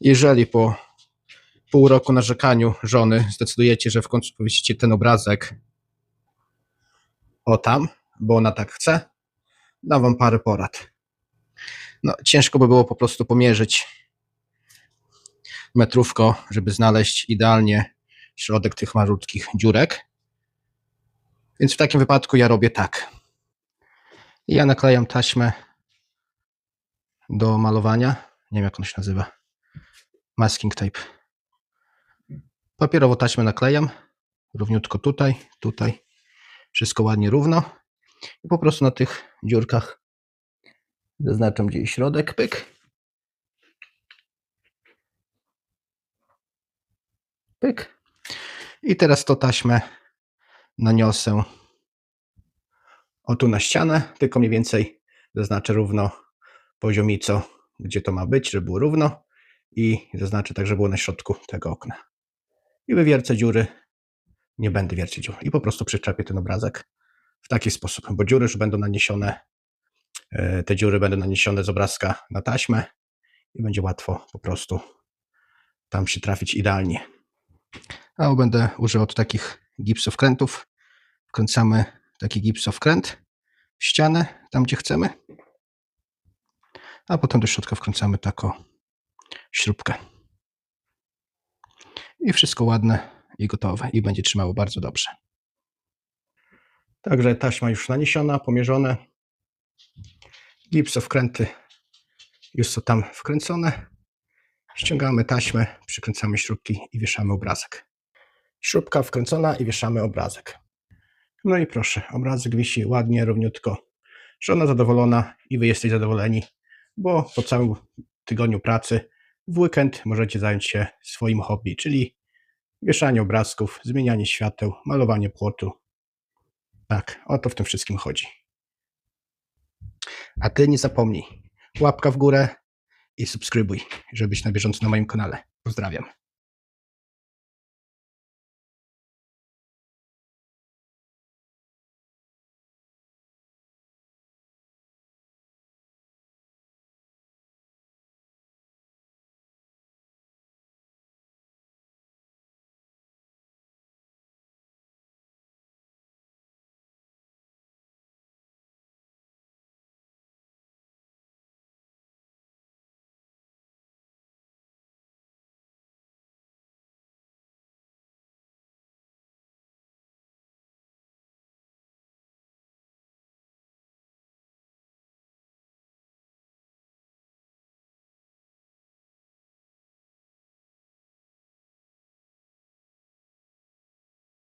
Jeżeli po pół roku narzekaniu żony zdecydujecie, że w końcu powiesicie ten obrazek o tam, bo ona tak chce, dam wam parę porad. No, ciężko by było po prostu pomierzyć metrówko, żeby znaleźć idealnie środek tych malutkich dziurek. Więc w takim wypadku ja robię tak. Ja naklejam taśmę do malowania. Nie wiem jak on się nazywa. Masking tape. Papierowo taśmę naklejam. Równiutko tutaj, tutaj. Wszystko ładnie równo. I po prostu na tych dziurkach zaznaczam gdzie jest środek. Pyk. Pyk. I teraz to taśmę naniosę o tu na ścianę, tylko mniej więcej zaznaczę równo poziomico, gdzie to ma być, żeby było równo i zaznaczę tak, żeby było na środku tego okna. I wywiercę dziury, nie będę wiercić dziur i po prostu przyczepię ten obrazek w taki sposób, bo dziury już będą naniesione, e, te dziury będą naniesione z obrazka na taśmę i będzie łatwo po prostu tam się trafić idealnie. A będę używał tu takich gipsowkrętów. Wkręcamy taki gipsowkręt w ścianę, tam gdzie chcemy. A potem do środka wkręcamy taką śrubkę. I wszystko ładne i gotowe. I będzie trzymało bardzo dobrze. Także taśma już naniesiona, pomierzone. Gipsowkręty już są tam wkręcone. Ściągamy taśmę, przykręcamy śrubki i wieszamy obrazek. Śrubka wkręcona i wieszamy obrazek. No i proszę, obrazek wisi ładnie, równiutko. Żona zadowolona i wy jesteście zadowoleni, bo po całym tygodniu pracy w weekend możecie zająć się swoim hobby, czyli wieszanie obrazków, zmienianie świateł, malowanie płotu. Tak, o to w tym wszystkim chodzi. A ty nie zapomnij, łapka w górę i subskrybuj, żeby być na bieżąco na moim kanale. Pozdrawiam.